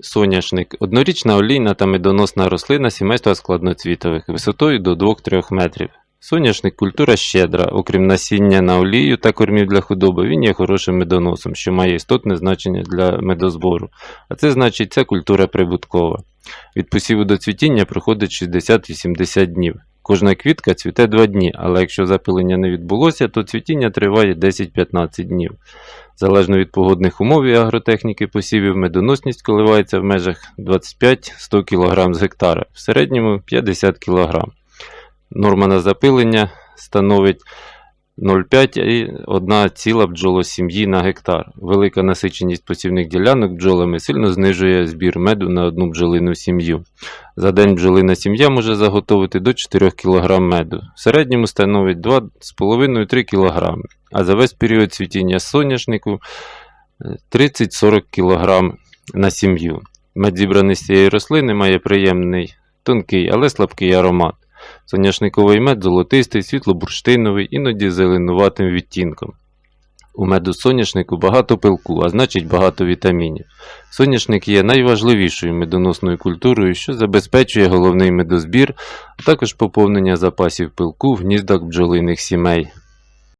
Соняшник однорічна олійна та медоносна рослина сімейства складноцвітових висотою до 2-3 метрів. Соняшник культура щедра, окрім насіння на олію та кормів для худоби, він є хорошим медоносом, що має істотне значення для медозбору. А це значить, ця культура прибуткова. Від посіву до цвітіння проходить 60-80 днів. Кожна квітка цвіте 2 дні, але якщо запилення не відбулося, то цвітіння триває 10-15 днів. Залежно від погодних умов і агротехніки посівів, медоносність коливається в межах 25-100 кг з гектара, в середньому 50 кг. Норма на запилення становить 0,5 і 1 ціла бджолосім'ї на гектар. Велика насиченість посівних ділянок бджолами сильно знижує збір меду на одну бджолину сім'ю. За день бджолина сім'я може заготовити до 4 кг меду. В середньому становить 2,5-3 кг, а за весь період цвітіння соняшнику е, 30-40 кг на сім'ю. Мед зібраний з цієї рослини має приємний, тонкий, але слабкий аромат. Соняшниковий мед золотистий, світло-бурштиновий, іноді зеленуватим відтінком. У меду соняшнику багато пилку, а значить багато вітамінів. Соняшник є найважливішою медоносною культурою, що забезпечує головний медозбір, а також поповнення запасів пилку в гніздах бджолиних сімей.